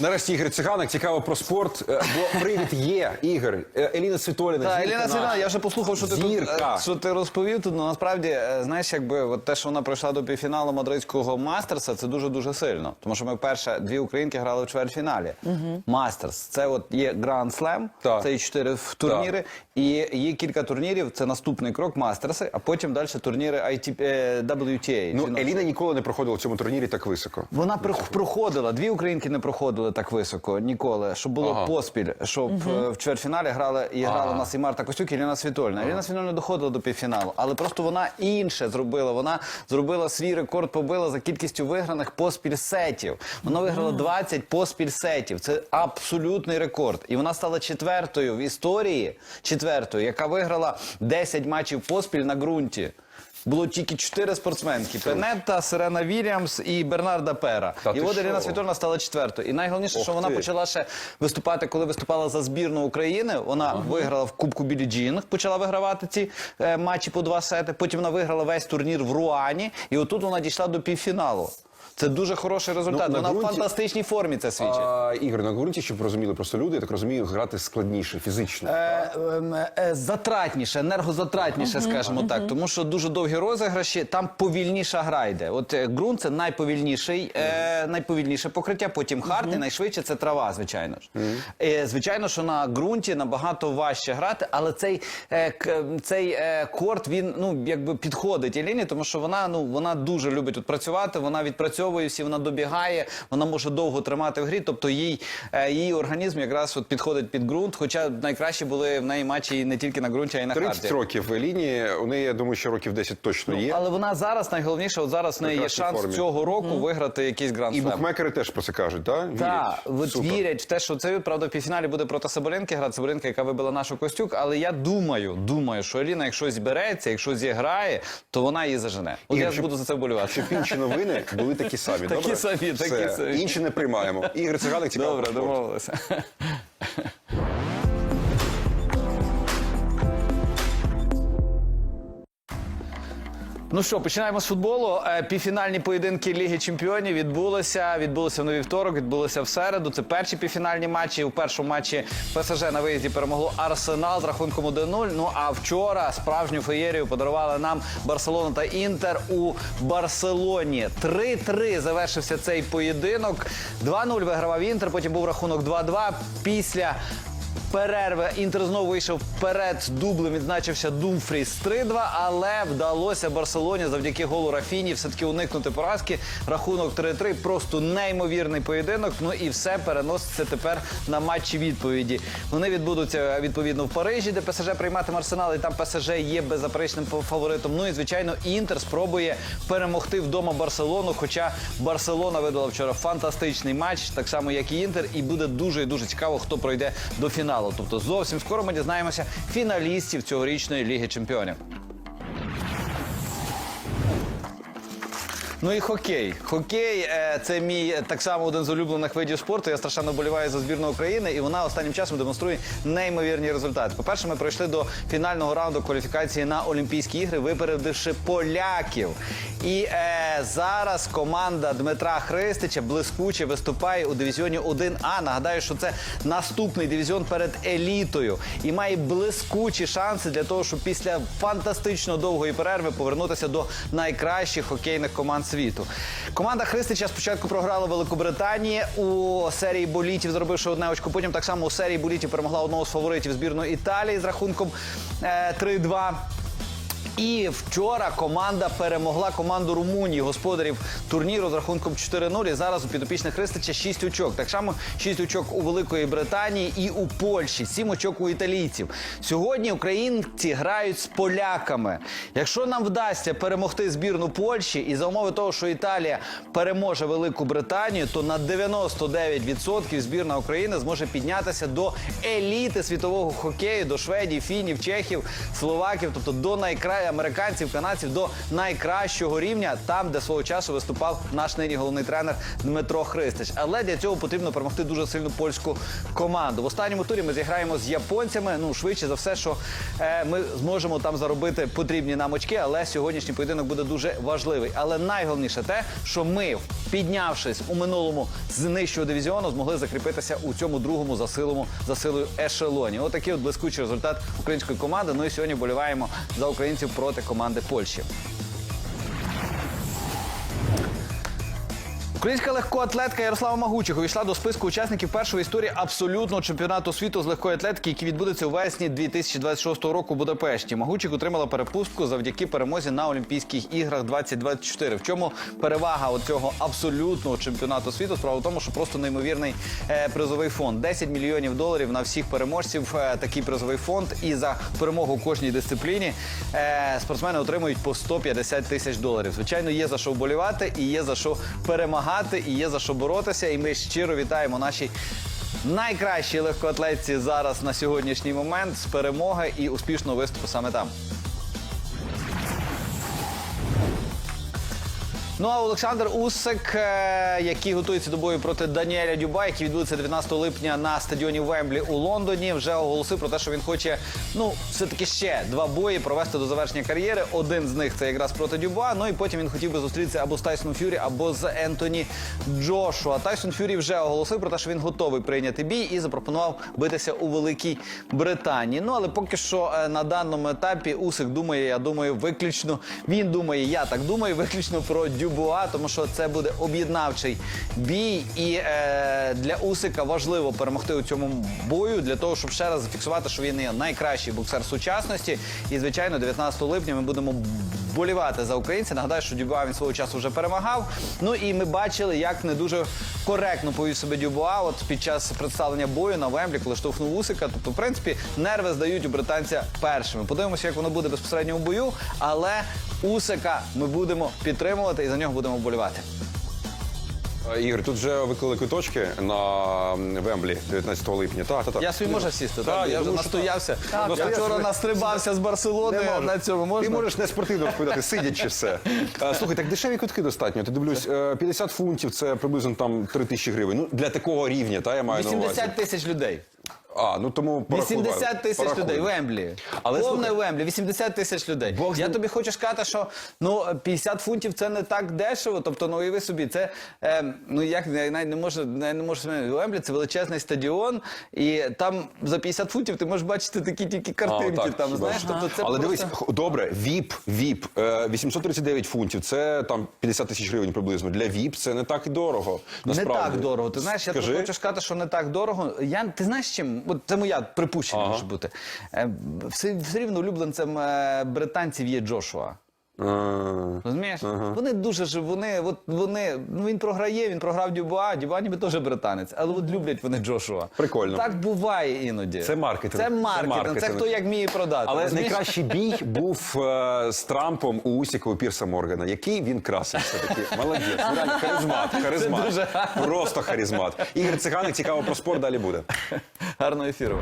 Нарешті Ігор Циганик, цікаво про спорт. Е, Бо привід є, Ігор. Е, Еліна Світоліна. Так, Еліна Світлана, наша. я вже послухав, що ти, тут, е, що ти розповів тут. Ну насправді, знаєш, якби от те, що вона пройшла до півфіналу мадридського мастерса, це дуже дуже сильно. Тому що ми вперше дві українки грали в чвертьфіналі. Мастерс це от є Гранд Слем, це є чотири турніри, і є кілька турнірів. Це наступний крок мастерси, а потім далі турніри IT, е, WTA. Ну. Еліна ніколи не проходила в цьому турнірі так високо. Вона прох- проходила. Дві українки не проходили так високо ніколи. Щоб було Ага. поспіль, щоб е, в чвертьфіналі грали і грала у нас і Марта Костюк, і Ірина Світольна. Ірина Світольна не доходила до півфіналу, але просто вона інше зробила. Вона зробила свій рекорд, побила за кількістю виграних поспіль сетів. Вона виграла 20 поспіль сетів. Це абсолютний рекорд. І вона стала четвертою в історії, четвертою, яка виграла 10 матчів поспіль на ґрунті. Було тільки чотири спортсменки: Пенетта, Сирена Вільямс і Бернарда Пера. Та і ти от що? Ірина Світольна стала четвертою. І найголовніше, Ох що вона ти. почала ще виступати, коли виступала за збірну України. Вона виграла в Кубку Білі Джін, почала вигравати ці е, матчі по два сети. Потім вона виграла весь турнір в Руані, і отут вона дійшла до півфіналу. Це дуже хороший результат. Ну, на вона в ґрунті- фантастичній формі це свідчить. А, Ігор, на ґрунті, щоб розуміли просто люди, я так розумію, грати складніше, фізично. Е, ем, е, затратніше, енергозатратніше, скажімо так, тому що дуже довгі розіграші, там повільніша гра йде. От е, ґрунт це найповільніший, е, найповільніше покриття, потім хард, і найшвидше це трава, звичайно ж. Е, звичайно, що на ґрунті набагато важче грати, але цей, е, к- цей е, корт він ну якби підходить Еліні, тому що вона ну вона дуже любить тут працювати. Вона відпрацьовує всі, вона добігає, вона може довго тримати в грі. Тобто їй е, її організм якраз от підходить під ґрунт. Хоча найкраще були в неї матчі не тільки на ґрунті, а й на 30 харді. років Еліні, у неї, я думаю, що років 10 точно є. Ну, Але вона зараз найголовніше, от зараз в неї є шанс формі. цього року виграти якийсь гранд І букмекери теж про це кажуть, так? Так, от вірять в те, що це правда в півфіналі буде проти Соболенки грати. Соболенка, яка вибила нашу Костюк. Але я думаю, думаю, що Еліна, якщо збереться, якщо зіграє, то вона її зажене. От Ігор, я ж щоб- буду за це вболівати. Щоб інші новини були такі самі. Такі добре? самі, такі Все. самі. Інші не приймаємо. Ігор Циганик цікаво. Добре, домовилися. Ну що, починаємо з футболу. Е, Півфінальні поєдинки Ліги Чемпіонів відбулися. Відбулися на вівторок, відбулися в середу. Це перші півфінальні матчі. У першому матчі ПСЖ на виїзді перемогло Арсенал з рахунком 1-0. Ну а вчора справжню феєрію подарували нам Барселона та Інтер у Барселоні. 3-3 завершився цей поєдинок. 2-0 вигравав Інтер. Потім був рахунок 2-2. Після перерви Інтер знову вийшов вперед дублем, відзначився Думфріс 3-2, але вдалося Барселоні завдяки голу Рафіні все-таки уникнути поразки. Рахунок 3-3, просто неймовірний поєдинок. Ну і все переноситься тепер на матчі відповіді. Вони відбудуться відповідно в Парижі, де ПСЖ прийматиме Арсенал, і там ПСЖ є беззаперечним фаворитом. Ну і звичайно, Інтер спробує перемогти вдома Барселону. Хоча Барселона видала вчора фантастичний матч, так само як і Інтер, і буде дуже і дуже цікаво, хто пройде до фіналу. Тобто зовсім скоро ми дізнаємося фіналістів цьогорічної Ліги Чемпіонів. Ну і хокей. Хокей е, це мій так само один з улюблених видів спорту. Я страшенно боліваю за збірну України, і вона останнім часом демонструє неймовірні результати. По-перше, ми пройшли до фінального раунду кваліфікації на Олімпійські ігри, випередивши поляків. І е, зараз команда Дмитра Христича блискуче виступає у дивізіоні 1А. Нагадаю, що це наступний дивізіон перед елітою і має блискучі шанси для того, щоб після фантастично довгої перерви повернутися до найкращих хокейних команд світу. Команда Христича спочатку програла Великобританії у серії болітів, зробивши одне очко. Потім так само у серії болітів перемогла одного з фаворитів збірної Італії з рахунком е, 3-2. І вчора команда перемогла команду Румунії, господарів турніру з рахунком 4-0. І зараз у підопічних Христича 6 очок. Так само 6 очок у Великої Британії і у Польщі, 7 очок у італійців. Сьогодні українці грають з поляками. Якщо нам вдасться перемогти збірну Польщі і за умови того, що Італія переможе Велику Британію, то на 99% збірна України зможе піднятися до еліти світового хокею, до Шведії, фінів, чехів, словаків, тобто до найкрай американців, канадців, до найкращого рівня, там, де свого часу виступав наш нині головний тренер Дмитро Христич. Але для цього потрібно перемогти дуже сильну польську команду. В останньому турі ми зіграємо з японцями. Ну швидше за все, що е, ми зможемо там заробити потрібні нам очки. Але сьогоднішній поєдинок буде дуже важливий. Але найголовніше те, що ми піднявшись у минулому з нижчого дивізіону, змогли закріпитися у цьому другому за силому за силою ешелоні. Отакий от блискучий результат української команди. Ну і сьогодні боліваємо за українців проти команди Польщі. Українська легкоатлетка Ярослава Магучих увійшла до списку учасників першої історії абсолютного чемпіонату світу з легкої атлетики, який відбудеться у вересні 2026 року у Будапешті. Магучих отримала перепустку завдяки перемозі на Олімпійських іграх 2024. В чому перевага цього абсолютного чемпіонату світу? Справа в тому, що просто неймовірний е, призовий фонд. 10 мільйонів доларів на всіх переможців. е, такий призовий фонд. І за перемогу в кожній дисципліні е, спортсмени отримують по 150 тисяч доларів. Звичайно, є за що вболівати і є за що перемагати, і є за що боротися. І ми щиро вітаємо наші. Найкращі легкоатлетці зараз на сьогоднішній момент з перемоги і успішного виступу саме там. Ну а Олександр Усик, е, який готується до бою проти Даніеля Дюба, який відбудеться 19 липня на стадіоні Вемблі у Лондоні, вже оголосив про те, що він хоче ну все-таки ще два бої провести до завершення кар'єри. Один з них це якраз проти Дюба. Ну і потім він хотів би зустрітися або з Тайсоном Фюрі, або з Ентоні Джошуа. Тайсон Фюрі вже оголосив про те, що він готовий прийняти бій і запропонував битися у Великій Британії. Ну але поки що е, на даному етапі Усик думає, я думаю, виключно він думає, я так думаю, виключно про Дюбуа, тому що це буде об'єднавчий бій. І е, для Усика важливо перемогти у цьому бою для того, щоб ще раз зафіксувати, що він є найкращий боксер сучасності. І звичайно, 19 липня ми будемо болівати за українця. Нагадаю, що Дюбуа він свого часу вже перемагав. Ну і ми бачили, як не дуже коректно повів себе Дюбуа от під час представлення бою на Вемблі, коли штовхнув Усика. Тобто, в принципі, нерви здають у британця першими. Подивимося, як воно буде безпосередньо у бою, але Усика ми будемо підтримувати і за нього будемо вболівати. Е, Ігор, тут вже виклали квиточки на Вемблі 19 липня. Так, так, так. Я собі можу сісти, так? Я вже настоявся. так. Я вчора настрибався з Барселони на цьому. Можна? Ти можеш не спортивно розповідати, сидячи все. Е, Слухай, так дешеві квитки достатньо. Ти дивлюсь, е, 50 фунтів це приблизно там 3 тисячі гривень. Ну, для такого рівня, та я маю на увазі. 80 тисяч людей. А, ну тому порахуй, 80 тисяч людей. Вемблі. Але Повне слухай- Вемблі, 80 тисяч людей. Бог з Я ним. тобі хочу сказати, що ну 50 фунтів це не так дешево. Тобто, ну уяви собі, це е, ну як я навіть не можу, навіть не можу сказати, Вемблі це величезний стадіон, і там за 50 фунтів ти можеш бачити такі тільки картинки. А, так, там хіба знаєш, що. тобто це Але просто... дивись, х- добре, ВІП, ВІП, е, 839 фунтів, це там 50 тисяч гривень приблизно. Для ВІП це не так і дорого. Не насправді. так дорого. Ти знаєш, я тобі Скажи. хочу сказати, що не так дорого. Я ти знаєш чим? От це моя припущення Ага. може бути. Е, Все, все рівно улюбленцем е, британців є Джошуа. Розумієш? Вони дуже ж вони, от вони, ну він програє, він програв Дюбуа, Дюбуа ніби теж британець, але от люблять вони Джошуа. Прикольно. Так буває іноді. Це маркетинг. Це маркетинг. Це Це, хто як вміє продати. Але розумієш? найкращий бій був е, з Трампом у Усіку Пірса Моргана. Який він красивий все-таки. Молодець. Ну, реально, харизмат. Харизмат. дуже Просто харизмат. Ігор Циганик, цікаво про спорт, далі буде. Гарного ефіру.